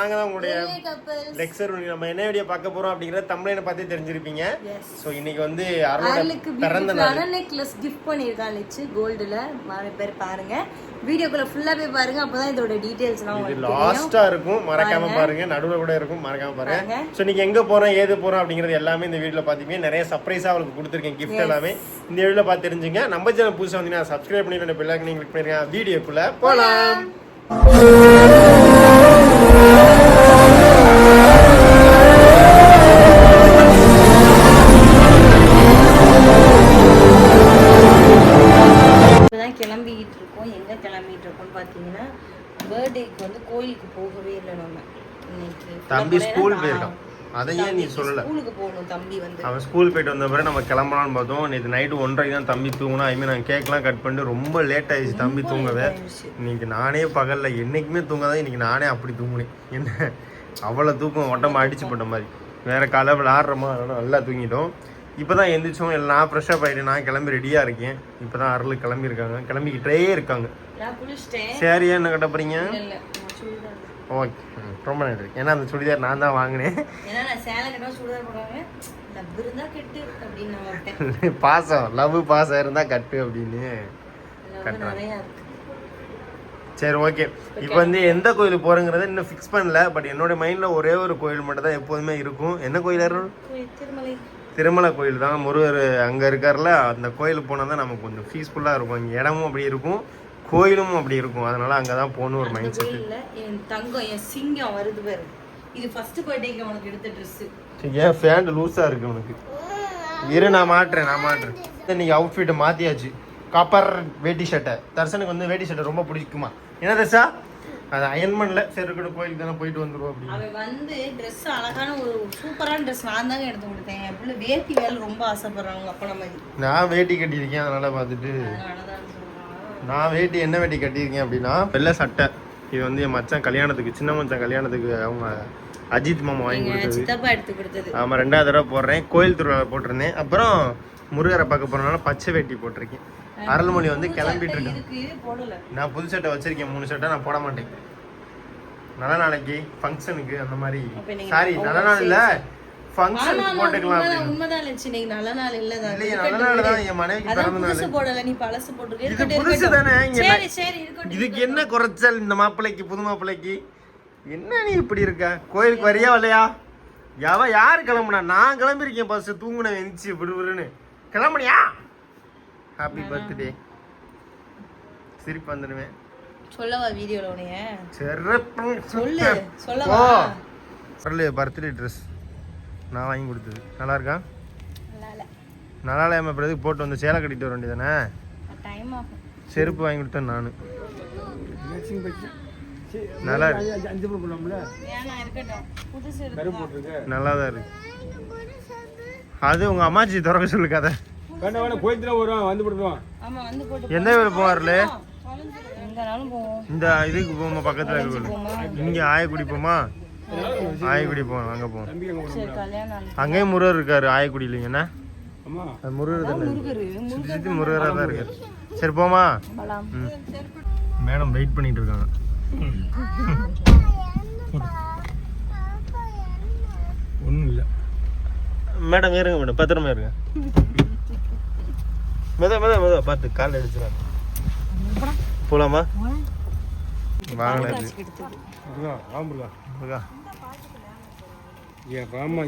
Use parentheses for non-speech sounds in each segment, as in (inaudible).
நாங்க தான் உங்களுடைய. லெக்சர் நம்ம என்ன வீடியோ பார்க்க போறோம் அப்படிங்கறத தமிழனை பார்த்தே தெரிஞ்சிருப்பீங்க. சோ இன்னைக்கு வந்து அருளுக்கு பிறந்த நாள். நெக்லஸ் கிஃப்ட் பண்ணியிருக்கான் லட்சு கோல்டுல நிறைய பேர் பாருங்க. வீடியோக்குள்ள ஃபுல்லா போய் பாருங்க. அப்பதான் இதோட டீடைல்ஸ் எல்லாம் இது லாஸ்டா இருக்கும். மறக்காம பாருங்க. நடுவுல கூட இருக்கும். மறக்காம பாருங்க. சோ நீங்க எங்க போறோம் ஏது போறோம் அப்படிங்கறது எல்லாமே இந்த வீடியோல பாத்தீங்க நிறைய சர்ப்ரைஸா அவளுக்கு கொடுத்துருக்கேன் கிஃப்ட் எல்லாமே. இந்த வீடியோல பார்த்து தெரிஞ்சுங்க. நம்ம சேனல் புதுசா வந்தீங்கன்னா சப்ஸ்கிரைப் பண்ணி பெல் ஐக்கனை கிளிக் பண்ணிருங்க. வீடியோக்குள்ள போலாம். கிளம்பிக்கிட்டு இருக்கோம் எங்க கிளம்பிட்டு இருக்கோம்னு பாத்தீங்கன்னா பர்த்டேக்கு வந்து கோயிலுக்கு போகவே இல்லை நம்ம. இன்னைக்கு தம்பி ஸ்கூல் போயிருக்கான். அதையே நீ சொல்லல. ஸ்கூலுக்கு போகணும் தம்பி வந்து. அவன் ஸ்கூல் போயிட்டு வந்த பிறகு நம்ம கிளம்பலாம்னு பார்த்தோம். நேற்று நைட்டு ஒன்றரைக்கு தான் தம்பி தூங்கினா. ஐ மீன் நான் கேக்லாம் கட் பண்ணிட்டு ரொம்ப லேட் ஆயிடுச்சு தம்பி தூங்கவே. இன்னைக்கு நானே பகல்ல என்னைக்குமே தூங்காதான் இன்னைக்கு நானே அப்படி தூங்குனேன். என்ன? அவ்வளோ தூக்கம் உடம்பு அடிச்சு போட்ட மாதிரி. வேற காலை விளாடுறோமா அதனால நல்லா தூங்கிட்டோம். இப்போ தான் எந்திரிச்சோம். எல்லாம் நான் ஃப்ரெஷ்ஷப் ஆகிட்டு நான் கிளம்பி ரெடியாக இருக்கேன். இப்போ தான் அருள் கிளம்பியிருக்காங்க. கிளம்பிக்கிட்டே இருக்காங்க. நான் குளிச்சிட்டேன். சரி என்ன கட்ட சுடிதார் ஓகே ரொம்ப நன்றி ஏன்னா அந்த சுடிதார் நான் தான் வாங்கினேன். ஏன்னா நான் சேலை கட்டா சுடிதார் போடுவாங்க. லவ் இருந்தா கெட்டு அப்படின்னு (laughs) பாசம். லவ் பாசம் இருந்தா கட்டு அப்படின்னு. இருக்கு. சரி ஓகே. இப்போ வந்து எந்த கோயிலுக்கு போறேங்கிறத இன்னும் ஃபிக்ஸ் பண்ணல. பட் என்னோட மைண்ட்ல ஒரே ஒரு கோயில் மட்டும் தான் எப்போதுமே இருக்கும். என்ன கோயில் திருமலை. திருமலை கோயில் தான். முருகர் அங்க இருக்கார்ல அந்த கோயிலுக்கு போனால் தான் நமக்கு கொஞ்சம் பீஸ்ஃபுல்லாக இருக்கும். இங்கே இடமும் அப்படி இருக்கும். கோயிலும் அப்படி இருக்கும். அதனால அங்கே தான் போகணும் ஒரு மைண்ட் செட் கோயில்ல என் தங்கம் என் சிங்கம் வருது பாரு. இது ஃபர்ஸ்ட் பர்த்டேக்கு அவனுக்கு எடுத்த ட்ரெஸ் ஏன் ஃபேண்ட் லூஸாக இருக்கு உனக்கு. இரு நான் மாட்டுறேன் நான் மாட்டுறேன். இன்னைக்கு அவுட்ஃபிட்டை மாற்றியாச்சு காப்பர் வேட்டி ஷர்ட்டை தர்சனுக்கு வந்து வேட்டி ஷர்ட்டை ரொம்ப பிடிக்குமா? என்ன தர்ஷா அது அயன் பண்ணல சரி இருக்கட்டும் கோயிலுக்கு தானே போயிட்டு வந்துருவோம் அப்படின்னு. அவன் வந்து ட்ரெஸ் அழகான ஒரு சூப்பரான ட்ரெஸ் நான் தாங்க எடுத்து கொடுத்தேன். என் பிள்ளை வேட்டி வேலை ரொம்ப ஆசைப்படுறாங்க அப்பா மாதிரி நான் வேட்டி கட்டியிருக்கேன் அதனால பார்த்துட்டு. நான் வேட்டி என்ன வேட்டி கட்டியிருக்கேன் அப்படின்னா வெள்ளை சட்டை. இது வந்து என் மச்சான் கல்யாணத்துக்கு சின்ன மச்சான் கல்யாணத்துக்கு அவங்க அஜித் மாமா வாங்கி கொடுத்தது. ஆமாம் ரெண்டாவது தடவை போடுறேன். கோயில் திருவிழா போட்டிருந்தேன். அப்புறம் முருகரை பார்க்க போறதுனால பச்சை வேட்டி போட்டிருக்கேன். அருள்மொழி வந்து கிளம்பிட்டு இருக்கேன். நான் புது சட்டை வச்சிருக்கேன். மூணு சட்டை நான் போட மாட்டேன். நல்ல நாளைக்கு ஃபங்க்ஷனுக்கு அந்த மாதிரி. சாரி நல்ல நாள் இல்ல. ஃபங்க்ஷனுக்கு ஆமா, போட்டுக்கலாம் உண்மைதான், நல்ல நாள். இல்லையே நல்ல தான். என் மனைவிக்கு பிறந்த நாள் புதுசு போடல, நீ பழசு போட்டிருக்க. இது புதுசு. தானே சரி, சரி, இருக்கட்டும். இதுக்கு என்ன குறைச்சல் இந்த மாப்பிள்ளைக்கு புது மாப்பிள்ளைக்கு என்ன நீ இப்படி இருக்க கோயிலுக்கு வரியா வரலையா எவ யாரு கிளம்புனா நான் கிளம்பிருக்கேன் பஸ் தூங்குன எந்திச்சு விடுவிடுன்னு கிளம்புனியா ஹாப்பி பர்த்டே சிரிப்பு வந்துடுவேன் சொல்லவா வீடியோல உன்னைய? சிறப்பு சொல்லு, சொல்லவா? சொல்லு பர்த்டே ட்ரெஸ் நான் வாங்கி கொடுத்தது. நல்லா இருக்கா? நல்லா இல்ல. நல்லா இல்லாம பிறகு போட்டு வந்து சேலை கட்டிட்டு வர வேண்டியதானே. செருப்பு வாங்கி கொடுத்தேன் நான். நல்லா இருக்கு. நல்லா தான். இருக்கு. அது உங்க அம்மாச்சி திறக்க சொல்லு கதை. கோயிலுக்கு வருவான் வந்து விடுவான் ஆமா, வந்து போட்டு எந்த ஊர் போவார்ல. இந்த இதுக்கு போமா பக்கத்துல இருக்கு இங்க ஆயக்குடி போமா? ஆயக்குடி போவோம் அங்க நாள். அங்கேயும் முருகர் இருக்காரு ஆயக்குடி இல்லைங்கண்ணா அம்மா. அது முருகர் தானே? முருகரு, சுத்தி சுத்தி முருகரா தான் இருக்காரு சரி போமா போலாம். மேடம் வெயிட் பண்ணிட்டு இருக்காங்க. ஒன்றும் இல்லை. மேடம் இருங்க மேடம். பத்திரமா இருங்க. மெத மெத மெத. பார்த்து கால் அடிச்சுறாங்க போலாமா. ஆம்புலா இருக்கா?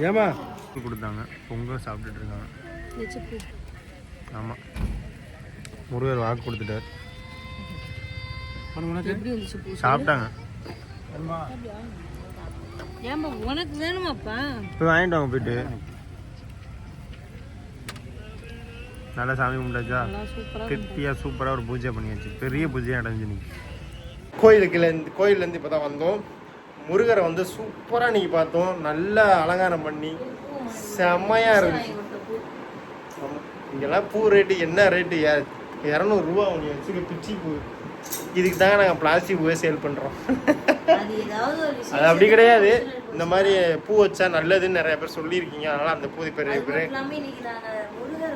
ஏமா கொடுத்தாங்க. பொங்கல் சாப்பிட்டுட்டு இருக்காங்க. ஆமாம் முருகர் வாக்கு கொடுத்துட்டார்? சாப்பிட்டாங்க. உனக்கு வேணுமாப்பா? போய் வாங்கிட்டு வாங்க போயிட்டு. நல்லா சாமி கும்பிட்டாச்சா? நல்லா சூப்பரா திருப்தியாக சூப்பராக ஒரு பூஜை பண்ணியாச்சு. பெரிய பூஜையாக அடைஞ்சு இன்னைக்கு. கோயிலுக்குலேருந்து கோயிலேருந்து இப்போ தான் வந்தோம். முருகரை வந்து சூப்பராக இன்னைக்கு பார்த்தோம். நல்லா அலங்காரம் பண்ணி செம்மையாக இருந்துச்சு. இங்கெல்லாம் பூ ரேட்டு என்ன ரேட்டு இரநூறுவா அவங்க வச்சுக்க பிச்சி பூ. இதுக்கு தாங்க நாங்கள் பிளாஸ்டிக் பூவே சேல் பண்ணுறோம் அது அப்படி கிடையாது. இந்த மாதிரி பூ வச்சா நல்லதுன்னு நிறைய பேர் சொல்லியிருக்கீங்க. அதனால அந்த பூ பெரிய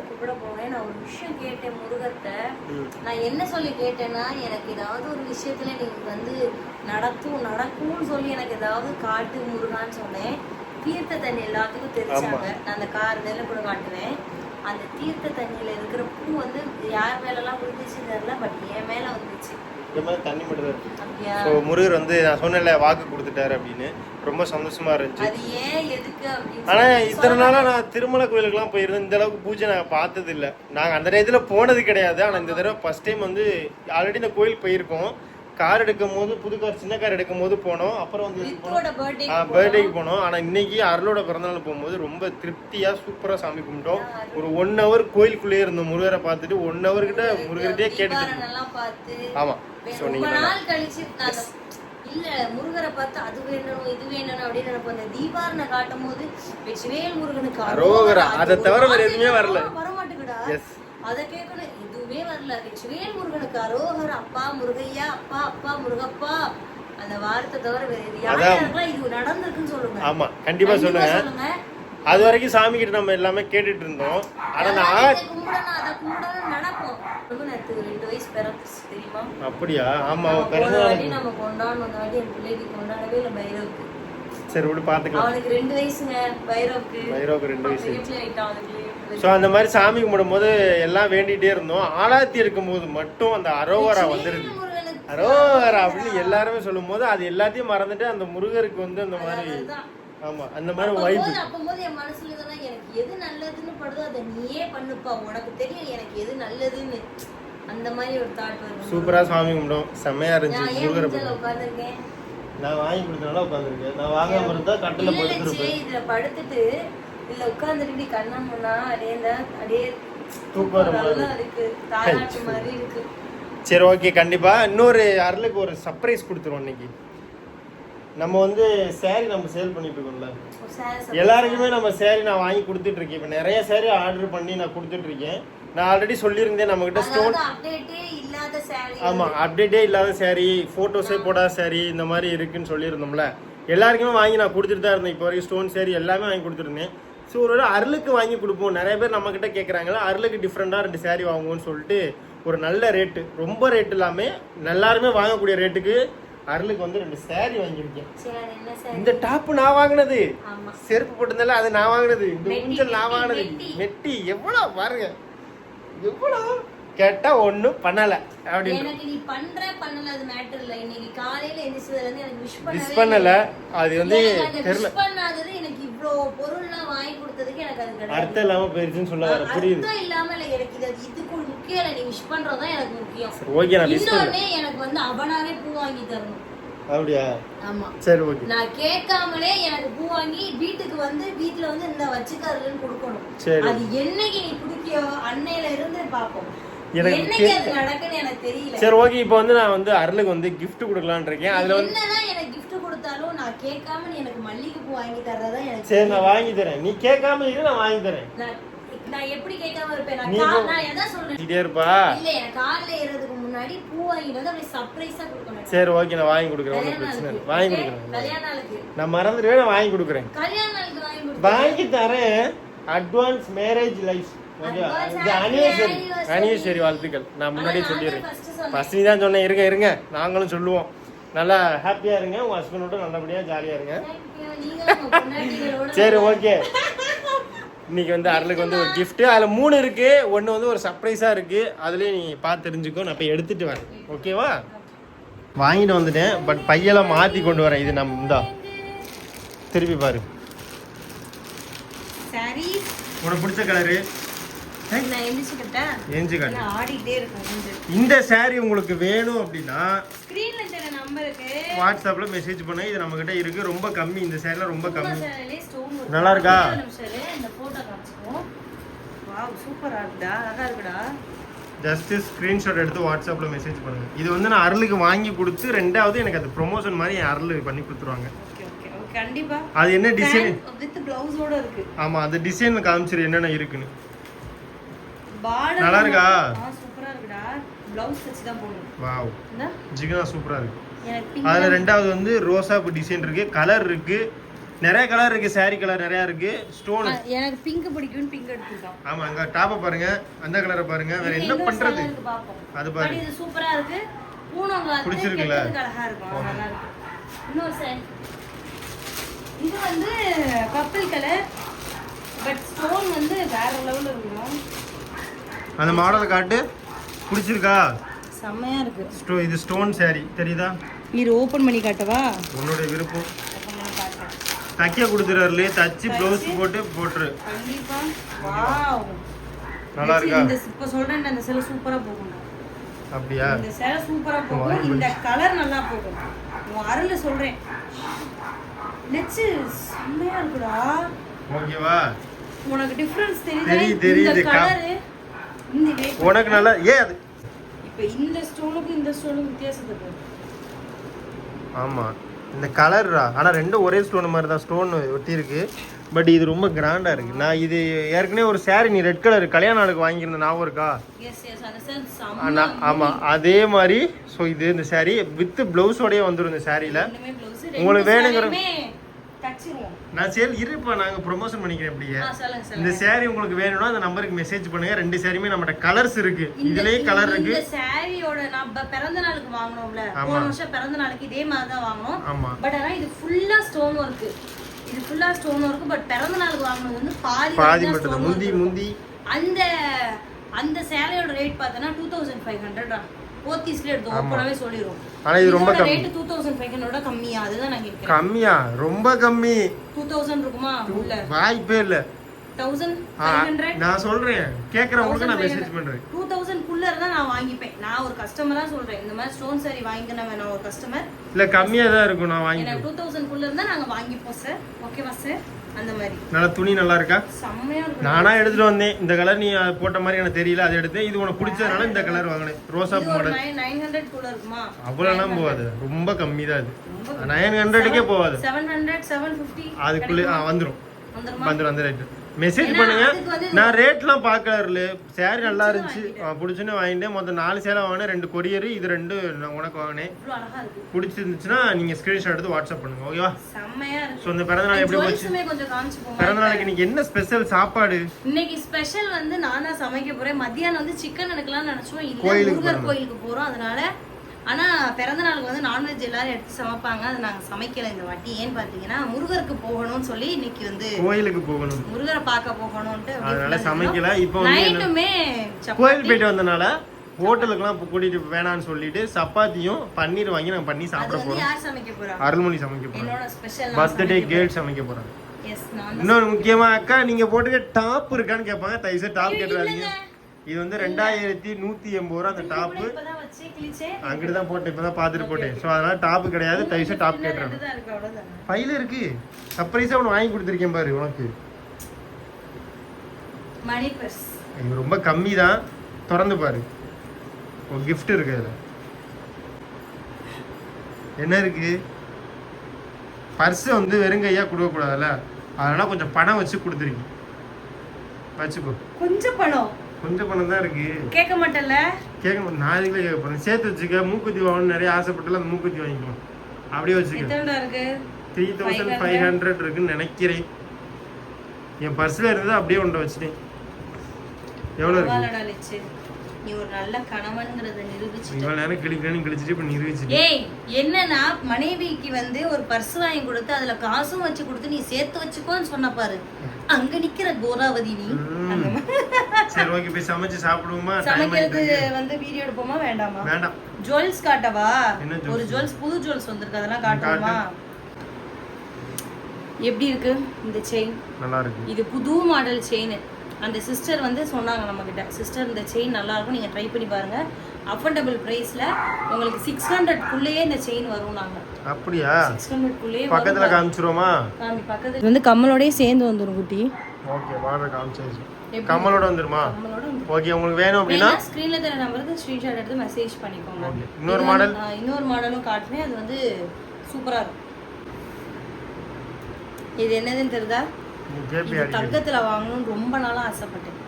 கூப்பிட போனேன் நான் ஒரு விஷயம் கேட்டேன் முருகர்கிட்ட. ம். நான் என்ன சொல்லி கேட்டேன்னா எனக்கு ஏதாவது ஒரு விஷயத்துல நீங்க வந்து நடக்கும் நடக்கும்னு சொல்லி எனக்கு ஏதாவது காட்டு முருகான்னு சொன்னேன். தீர்த்த தண்ணி எல்லாத்துக்கும் தெரிச்சாங்க நான் அந்த கார் நெல்ல கூட காட்டுவேன். அந்த தீர்த்த தண்ணியில இருக்கிற பூ வந்து யார் மேலெல்லாம் விழுந்துச்சுன்னு தெரியல பட் என் மேல வந்துச்சு. இந்த மாதிரி தண்ணி மட்டும் தான் இருக்கு ஸோ முருகர் வந்து நான் சொன்னேன்ல வாக்கு கொடுத்துட்டாரு அப்படின்னு. ரொம்ப சந்தோஷமா இருந்துச்சு. ஆனா இத்தனை நாளா நான் திருமலை கோயிலுக்குலாம் போயிருந்தேன். இந்த அளவுக்கு பூஜை நான் பார்த்தது இல்ல நாங்க அந்த நேரத்துல போனது கிடையாது. ஆனா இந்த தடவை ஃபர்ஸ்ட் டைம் வந்து ஆல்ரெடி இந்த கோயில் போயிருக்கோம். கார் எடுக்கும் போது புது கார் சின்ன கார் எடுக்கும் போது போனோம். அப்புறம் வந்து பர்த்டேக்கு போனோம். ஆனா இன்னைக்கு அருளோட பிறந்தநாள் போகும்போது ரொம்ப திருப்தியா சூப்பரா சாமி கும்பிட்டோம். ஒரு ஒன் ஹவர் கோயிலுக்குள்ளேயே இருந்தோம் முருகரை பார்த்துட்டு. ஒன் ஹவர் கிட்ட முருகர்கிட்டயே கேட்டுட்டு நல்லா பார்த்து. ஆமா. ஸோ ரொம்ப நீங்க நாள் கழிச்சு இல்ல முருகரை பார்த்து அது வேணும் இது வேணும் அப்படின்னு நினைப்போம் அந்த தீபாரணை காட்டும் போது வெற்றிவேல் முருகனுக்கு அரோகரா. அது தவிர வேற எதுவுமே வரல. வரமாட்டேங்குடா. அத கேட்கணும் எதுவுமே வரல. வெற்றிவேல் முருகனுக்கு அரோகர் அப்பா முருகையா அப்பா அப்பா முருகப்பா அந்த வார்த்தை தவிர வேற. யாருக்கெல்லாம் இது நடந்திருக்குன்னு சொல்லுங்க. ஆமா கண்டிப்பா சொல்லுங்க. சொல்லுங்க. அது வரைக்கும் சாமி கிட்ட நம்ம எல்லாமே கேட்டுட்டு இருந்தோம். ஆனா நான் அப்படியா? ஆமா நம்ம என் பிள்ளைக்கு கொண்டாடவே இல்லை பைரவுக்கு. சரி விடு பாத்துக்கலாம். அவனுக்கு ரெண்டு வயசுங்க பைரவுக்கு. பைரவுக்கு ரெண்டு வயசு. ஸோ அந்த மாதிரி சாமி கும்பிடும் போது எல்லாம் வேண்டிகிட்டே இருந்தோம். ஆலாத்தி இருக்கும்போது மட்டும் அந்த அரோவரா வந்துருது. அரோவரா அப்படின்னு எல்லாருமே சொல்லும் போது அது எல்லாத்தையும் மறந்துட்டு அந்த முருகருக்கு வந்து அந்த மாதிரி. ஆமா அந்த மாதிரி வைப்பு அப்பம்போது என் மனசுல இதெல்லாம் எனக்கு எது நல்லதுன்னு படுதோ அதை நீயே பண்ணுப்பா. உனக்கு தெரியும் எனக்கு எது நல்லதுன்னு. அந்த மாதிரி ஒரு தாட் வரும் சூப்பரா சாமி கும்பிடும். செம்மையா இருந்துச்சு முருகரை பத்தி. உட்கார்ந்திருக்கேன்? நான் வாங்கி கொடுத்தனால உட்காந்துருக்கேன் நான் வாங்காம இருந்தா கட்டில படுத்துருப்பேன் இதுல படுத்துட்டு இதுல உட்கார்ந்துட்டு கண்ணா முன்னா அப்படியே அப்படியே தூக்கம் இருக்கு. மாதிரி இருக்கு. சரி ஓகே கண்டிப்பா. இன்னொரு அருளுக்கு ஒரு சர்ப்ரைஸ் கொடுத்துருவோம் இன்னைக்கு. நம்ம வந்து saree நம்ம சேல் பண்ணிட்டு இருக்கோம்ல எல்லாருக்குமே நம்ம saree நான் வாங்கி கொடுத்துட்டு இருக்கேன் இப்போ நிறைய saree ஆர்டர் பண்ணி நான் கொடுத்துட்டு இருக்கேன் நான் ஆல்ரெடி சொல்லியிருந்தேன் நம்ம கிட்ட ஸ்டோன் அதாவது update-ஏ இல்லாத saree. ஆமா அப்டேட்டே இல்லாத saree ஃபோட்டோஸே போடாத saree இந்த மாதிரி இருக்குன்னு சொல்லியிருந்தோம்ல. எல்லாருக்குமே வாங்கி நான் கொடுத்துட்டு தான் இருந்தேன். இப்போ வரைக்கும் ஸ்டோன் saree எல்லாமே வாங்கி கொடுத்துருந்தேன். ஸோ ஒரு அருளுக்கு வாங்கி கொடுப்போம். நிறைய பேர் நம்ம கிட்ட கேட்குறாங்களா அருளுக்கு டிஃப்ரெண்டாக ரெண்டு saree வாங்குவோம்னு சொல்லிட்டு ஒரு நல்ல ரேட்டு ரொம்ப ரேட் இல்லாமல் எல்லாருமே வாங்கக்கூடிய ரேட்டுக்கு அருளுக்கு வந்து ரெண்டு வாங்கியிருக்கேன். சரி, saree? இந்த டாப்பு நான் வாங்கினது. செருப்பு போட்டிருந்தால அது நான் வாங்கினது. இந்த ஊஞ்சல் நான் வாங்கினது. மெட்டி. எவ்வளோ பாருங்க. எவ்வளோ? கேட்டா ஒன்றும் பண்ணல. அப்படின்னு எனக்கு நீ பண்ற பண்ணல அது மேட்டர் இல்ல. இன்னைக்கு காலையில எந்திரிச்சதுல இருந்து எனக்கு விஷ் பண்ணவே மிஸ் பண்ணல. அது வந்து தெரியல. அர்த்தம் இல்லாம போயிருச்சுன்னு சொல்ல வர புரியுது. முக்கியம் இல்ல நீ விஷ் பண்றதுதான் எனக்கு முக்கியம். ஓகே நான் பண்ணேன் இன்னொன்னு எனக்கு வந்து அவனாவே பூ வாங்கி தரணும். அப்படியா? ஆமா. சரி ஓகே நான் கேட்காமலே எனக்கு பூ வாங்கி வீட்டுக்கு வந்து வீட்டுல வந்து இந்த வச்சுக்காருன்னு கொடுக்கணும். சரி. அது என்னைக்கு நீ குடிக்கியோ அன்னையில இருந்து பாப்போம் எனக்கு என்னைக்கு கே- அது நடக்குன்னு எனக்கு தெரியல. சரி ஓகே இப்போ வந்து நான் வந்து அருளுக்கு வந்து gift கொடுக்கலான்னு இருக்கேன். அதுல வந்து என்னதான் எனக்கு gift கொடுத்தாலும் நான் கேட்காம நீ எனக்கு மல்லிகை பூ வாங்கி தர்றதா எனக்கு சரி நான் வாங்கி தரேன். நீ கேட்காம இரு நான் வாங்கி தரேன். நான் நான் எப்படி கேட்காம இருப்பேன்? நான் நான் சொல்றேன்? இதே இருப்பா. இல்ல எனக்கு காலைல ஏறதுக்கு முன்னாடி பூ வாங்கிட்டு வந்து அப்படியே சர்ப்ரைஸா கொடுக்கணும் சரி ஓகே நான் வாங்கி கொடுக்குறேன். ஒன்றும் பிரச்சனை இல்லை. வாங்கி? கொடுக்குறேன். கல்யாண நாளுக்கு. நான் மறந்துடுவேன் நான் வாங்கி கொடுக்குறேன். கல்யாண நாளுக்கு வாங்கி கொடுத்து வாங்கி தரேன். Advance marriage life anniversary. Anniversary வாழ்த்துக்கள். நான் முன்னாடியே சொல்லிடுறேன். ஃபர்ஸ்ட் தான் சொன்னேன். இருங்க இருங்க. நாங்களும் சொல்லுவோம். நல்லா ஹாப்பியா இருங்க. உங்க ஹஸ்பண்டோட நல்லபடியா ஜாலியா இருங்க. சரி ஓகே இன்னைக்கு வந்து அருளுக்கு வந்து ஒரு gift. அதுல மூணு இருக்கு. ஒன்னு வந்து ஒரு சர்ப்ரைஸா இருக்கு. அதுலயும் நீ பார்த்து தெரிஞ்சுக்கோ. நான் போய் எடுத்துட்டு வரேன். ஓகேவா வாங்கிட்டு வந்துட்டேன். பட் பையெல்லாம் மாத்தி கொண்டு வரேன். இது நம்ம இந்தா. திருப்பி பாரு. சரி உனக்கு பிடிச்ச கலரு இந்த saree உங்களுக்கு வேணும் அப்படின்னா வாட்ஸ்அப்ல மெசேஜ் பண்ண. இது நம்ம கிட்ட இருக்கு. ரொம்ப கம்மி. இந்த சேரீல ரொம்ப கம்மி. நல்லா இருக்கா? வாவ் சூப்பரா இருக்குடா அழகா இருக்குடா. ஜஸ்ட் ஸ்கிரீன்ஷாட் எடுத்து வாட்ஸ்அப்ல மெசேஜ் பண்ணுங்க. இது வந்து நான் அருளுக்கு வாங்கி கொடுத்து ரெண்டாவது எனக்கு அது ப்ரொமோஷன் மாதிரி என் அருள் பண்ணி கொடுத்துருவாங்க. கண்டிப்பா. அது என்ன டிசைன் வித் பிளவுஸோட இருக்கு. ஆமா அந்த டிசைன் காமிச்சிரு என்னென்ன இருக்குன்னு. நல்லா இருக்கா? சூப்பரா இருக்குடா. பிளவுஸ் வச்சு தான் போடணும். வாவ் ஜிகனா சூப்பரா இருக்கு. அதுல ரெண்டாவது வந்து ரோசா டிசைன் இருக்கு கலர் இருக்கு. நிறைய கலர் இருக்கு saree கலர் நிறைய இருக்கு. ஸ்டோன் எனக்கு பிங்க் பிடிக்கும்னு பிங்க் எடுத்துருக்கோம் ஆமா அங்க டாப்பை பாருங்க. அந்த கலரை பாருங்க. வேற என்ன பண்றது? அது பாரு. இது சூப்பரா இருக்கு. பூனங்க பிடிச்சிருக்குல்ல? அழகா இருக்கும். நல்லா இருக்கு இன்னொரு சாரி இது வந்து பர்பிள் கலர் பட் ஸ்டோன் வந்து வேற லெவல்ல இருக்கும். அந்த மாடலை காட்டு. பிடிச்சிருக்கா? செம்மையா இருக்கு. இது ஸ்டோன் saree. தெரியுதா? இது ஓபன் பண்ணி காட்டவா? உன்னோட விருப்பம். தைக்க கொடுத்துறாருலே தச்சு ப்ளவுஸ் போட்டு போட்டுரு. நல்லா இருக்கா? இந்த இப்ப சொல்றேன் அந்த சேலை சூப்பரா போகும் அப்படியா? இந்த சேலை சூப்பரா போகும் இந்த கலர் நல்லா போகும். உன் அருள் சொல்றேன். நெச்சு செம்மையா இருக்குடா. ஓகேவா உனக்கு டிஃபரன்ஸ் தெரியுது, தெரியுது. இந்த கலர் இந்த உனக்கு நல்லா ஏன் அது. இப்ப இந்த ஸ்டோனுக்கும் இந்த ஸ்டோனுக்கும் வித்தியாசத்தை பாரு. ஆமா. இந்த கலர்ரா ஆனா ரெண்டும் ஒரே ஸ்டோன் மாதிரி தான் ஸ்டோன் ஒட்டி இருக்கு பட் இது ரொம்ப கிராண்டா இருக்கு நான் இது ஏற்கனவே ஒரு saree நீ ரெட் கலர் கல்யாண நாளுக்கு வாங்கியிருந்த ஞாபகம் இருக்கா Yes, yes, understand. ஆனா செம்ம ஆமா அதே மாதிரி ஸோ இது இந்த saree வித் பிளவுஸோடய வந்துடும் இந்த சாரியில. உங்களுக்கு வேணுங்கிற-. நான் சேல் இருப்பா நாங்க ப்ரொமோஷன் பண்ணிக்கிறேன் சொல்லுங்க, இந்த saree உங்களுக்கு வேணும்னா அந்த நம்பருக்கு மெசேஜ் பண்ணுங்க. ரெண்டு சாரியுமே நம்மகிட்ட கலர்ஸ் இருக்கு. இதுலயே கலர் இந்த இருக்கு. சாரியோட நம்ம பிறந்த நாளுக்கு வாங்கினோம்ல. போன வருஷம் பிறந்த நாளுக்கு இதே மாதிரி தான் வாங்கினோம். ஆமா. பட் ஆனா இது ஃபுல்லா ஸ்டோன் ஒர்க் இது ஃபுல்லா ஸ்டோன் ஒர்க் பட் பிறந்த நாளுக்கு வாங்கினது வந்து பாதி பாதி மட்டும் தான் முந்தி. முந்தி. அந்த அந்த சேலையோட ரேட் பார்த்தனா டூ தௌசண்ட் ஃபைவ் ஹண்ட்ரட் போத்தீஸ்ல எடுத்து ஆமா. ஓப்பனாவே சொல்லிடுவோம் ஆனா இது ரொம்ப கம்மி. Rate two thousand five hundred கம்மியா? அதுதான் நான் கேட்கிறேன். கம்மியா? ரொம்ப கம்மி. டூ தௌசண்ட் இருக்குமா? உள்ள வாய்ப்பே இல்ல. தௌசண்ட் ஆ, ஃபைவ் ஹண்ட்ரட் நான் சொல்றேன். கேக்குறவங்களுக்கு நான் மெசேஜ் பண்றேன். டூ தௌசண்ட் குள்ள இருந்தா நான் வாங்கிப்பேன். நான் ஒரு கஸ்டமரா சொல்றேன். இந்த மாதிரி ஸ்டோன் சாரி வாங்கிக்கிறேன் நான் ஒரு கஸ்டமர் இல்ல கம்மியா தான் இருக்கும். நான் வாங்கி டூ தௌசண்ட் குள்ள இருந்தா நாங்க வாங்கிப்போம் சார் ஓகேவா சார் அந்த மாதிரி. நல்லா துணி நல்லா இருக்கா? நானா எடுத்துட்டு வந்தேன். இந்த கலர் நீ போட்ட மாதிரி எனக்கு தெரியல அதை எடுத்தேன். இது உனக்கு பிடிச்சதுனால இந்த கலர் வாங்கினேன். ரோசா மாடல் நைன் ஹண்ட்ரட் குள்ள இருக்குமா? அவ்வளோலாம் போகாது. ரொம்ப கம்மி தான் அது நைன் ஹண்ட்ரடுக்கே போகாது. செவன் ஹண்ட்ரட் செவன் ஃபிஃப்டி அதுக்குள்ளே வந்துருமா. வந்துரும்? அந்த ரேட் மெசேஜ் பண்ணுங்க. நான் ரேட்லாம் பார்க்கல சேரீ நல்லா இருந்துச்சு. பிடிச்சுன்னு வாங்கிட்டேன். மொத்தம் நாலு சேலை வாங்கினேன். ரெண்டு கொரியர். இது ரெண்டு நான் உனக்கு வாங்கினேன். பிடிச்சிருந்துச்சுன்னா நீங்க ஸ்கிரீன்ஷாட் எடுத்து வாட்ஸ்அப் பண்ணுங்க. ஓகேவா ஸோ இந்த பிறந்த நாள் எப்படி போச்சு? பிறந்த நாளைக்கு இன்னைக்கு என்ன ஸ்பெஷல் சாப்பாடு? இன்னைக்கு ஸ்பெஷல் வந்து நான் தான் சமைக்க போறேன். மத்தியானம் வந்து சிக்கன் எடுக்கலாம்னு நினைச்சோம். கோயிலுக்கு போறோம். அதனால ஆனா பிறந்த நாளுக்கு வந்து நான்வெஜ் எல்லாரும் எடுத்து சமைப்பாங்க. அது நாங்க சமைக்கல இந்த வாட்டி. ஏன்னு பாத்தீங்கன்னா முருகருக்கு போகணும்னு சொல்லி இன்னைக்கு வந்து கோயிலுக்கு போகணும். முருகரை பார்க்க போகணும்ட்டு அதனால சமைக்கல. இப்போ நைட்டுமே கோயில் போயிட்டு வந்தனால ஹோட்டலுக்குலாம் கூட்டிட்டு வேணாம்னு சொல்லிட்டு சப்பாத்தியும் பன்னீர் வாங்கி நாங்கள் பண்ணி சாப்பிட போறா? அருள்மொழி சமைக்க ஸ்பெஷல் பர்த்டே கேட் சமைக்க நான் இன்னொரு முக்கியமா அக்கா நீங்க போட்டுக்க டாப் இருக்கான்னு கேட்பாங்க. தயவுசு டாப் கேட்டுறாதீங்க. இது வந்து ரெண்டாயிரத்தி நூத்தி எண்பது ரூபா அந்த டாப்பு. அங்கிட்டு தான் போட்டேன் இப்பதான் பார்த்துட்டு போட்டேன். ஸோ அதனால டாப் கிடையாது தயவுசு டாப் தான் அவ்வளவுதானே. ஃபைல இருக்கு. சர்ப்ரைஸா ஒன்று வாங்கி கொடுத்துருக்கேன் பாரு உனக்கு. இது ரொம்ப கம்மி தான். திறந்து பாரு. ஒரு gift இருக்கு அதுல. என்ன இருக்கு? பர்ஸ் வந்து வெறுங்கையா கொடுக்கக்கூடாதுல்ல? அதனால கொஞ்சம் பணம் வச்சு கொடுத்துருக்கேன். வச்சுக்கோ. கொஞ்சம் பணம். கொஞ்சம் பணம் தான் இருக்கு. கேட்க மாட்டேன்ல கேட்க மாட்டேன். நான் இதுல கேட்க போறேன்? சேர்த்து வச்சுக்க மூக்குத்தி வாங்கணும்னு நிறைய ஆசைப்பட்டுல அந்த மூக்குத்தி வாங்கிக்கலாம் அப்படியே வச்சுக்க. த்ரீ தௌசண்ட் ஃபைவ் ஹண்ட்ரட் இருக்குன்னு நினைக்கிறேன். என் பர்ஸ்ல இருந்தது அப்படியே ஒன்றை வச்சுட்டேன். எவ்வளோ இருக்கு? நீ ஒரு நல்ல கணவன்ங்கிறத நிரூபிச்சுட்ட இவ்வளோ நேரம் கிளிக்கிறேன்னு கிழிச்சிட்டு இப்போ நிரூபிச்சிட்டு ஏய் என்னன்னா மனைவிக்கு வந்து ஒரு பர்ஸ் வாங்கி கொடுத்து அதுல காசும் வச்சு கொடுத்து நீ சேர்த்து வச்சுக்கோன்னு சொன்ன பாரு. அங்க நிக்கிற கோதாவதி நீ. சரி ஓகே போய் சமைச்சு சாப்பிடுவோமா? சமைக்கிறது வந்து வீடியோ எடுப்போமா வேண்டாமா? வேண்டாம். ஜுவல்ஸ் காட்டவா? ஒரு ஜுவல்ஸ் புது ஜுவல்ஸ் வந்திருக்கு அதெல்லாம் காட்டு. காட்டுவோமா? எப்படி இருக்கு இந்த செயின் நல்லா இருக்கு. இது புது மாடல் செயின் அந்த சிஸ்டர் வந்து சொன்னாங்க நம்ம கிட்ட சிஸ்டர் இந்த செயின் நல்லா இருக்கும் நீங்க ட்ரை பண்ணி பாருங்க. அஃபோர்டபுள் பிரைஸ்ல உங்களுக்கு சிக்ஸ் ஹண்ட்ரட்குள்ளேயே இந்த செயின் வரும் நாங்க அப்படியா சிக்ஸ் ஹண்ட்ரட்குள்ளேயே பக்கத்துல காமிச்சிருவோமா? காமி பக்கத்துல. வந்து கம்மலோடயே சேர்ந்து வந்துரும் குட்டி. ஓகே வாடகை காமிச்சாச்சு? கம்மலோட வந்துருமா? ஓகே உங்களுக்கு வேணும் அப்படின்னா? ஸ்க்ரீன்ல தெரிய நம்பருக்கு ஸ்க்ரீன்ஷாட் எடுத்து மெசேஜ் பண்ணிக்கோங்க. இன்னொரு? ஆ, இன்னொரு மாடலும் காட்டுறேன். அது வந்து சூப்பரா இருக்கும். இது என்னதுன்னு தெரியுதா? தங்கத்துல வாங்கணும்னு ரொம்ப நாளா ஆசைப்பட்டேன்.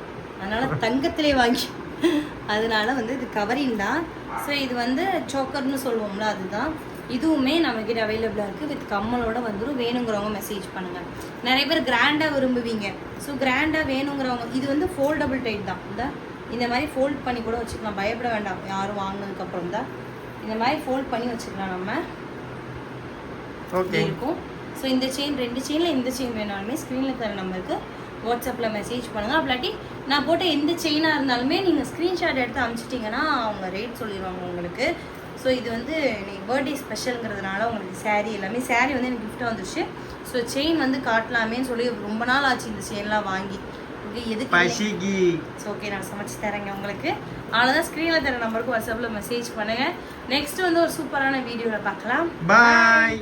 அதனால தங்கத்திலே வாங்கி (laughs) அதனால வந்து இது கவரிங் தான். ஸோ இது வந்து சோக்கர்னு சொல்லுவோம்ல அதுதான். இதுவுமே நம்மக்கிட்ட அவைலபிளாக இருக்குது வித் கம்மலோட வந்துடும் வேணுங்கிறவங்க மெசேஜ் பண்ணுங்கள் நிறைய பேர் கிராண்டாக விரும்புவீங்க. ஸோ கிராண்டாக வேணுங்கிறவங்க இது வந்து ஃபோல்டபுள் டைப் தான். இந்த இந்த மாதிரி ஃபோல்ட் பண்ணி கூட வச்சுக்கலாம். பயப்பட வேண்டாம். யாரும் வாங்கினதுக்கப்புறம் தான் இந்த மாதிரி ஃபோல்ட் பண்ணி வச்சுக்கலாம் நம்ம. இருக்கும். ஸோ இந்த செயின் ரெண்டு செயினில் இந்த செயின் வேணாலுமே ஸ்க்ரீனில் தர நம்பருக்கு வாட்ஸ்அப்பில் மெசேஜ் பண்ணுங்கள் அப்பலாட்டி நான் போட்ட எந்த செயினாக இருந்தாலுமே நீங்கள் ஸ்க்ரீன்ஷாட் எடுத்து அனுப்பிச்சிட்டிங்கன்னா அவங்க ரேட் சொல்லிடுவாங்க உங்களுக்கு. ஸோ இது வந்து இன்னைக்கு பர்த்டே ஸ்பெஷலுங்கிறதுனால உங்களுக்கு saree எல்லாமே saree வந்து எனக்கு கிஃப்ட்டாக வந்துருச்சு. ஸோ செயின் வந்து காட்டலாமேன்னு சொல்லி ரொம்ப நாள் ஆச்சு இந்த செயின்லாம் வாங்கி. ஓகே எதுக்கு பசிக்கு. ஸோ ஓகே நான் சமைச்சு தரேங்க உங்களுக்கு. அவ்வளோதான் ஸ்க்ரீனில் தர நம்பருக்கு வாட்ஸ்அப்பில் மெசேஜ் பண்ணுங்கள் நெக்ஸ்ட் வந்து ஒரு சூப்பரான வீடியோவில் பார்க்கலாம் பாய்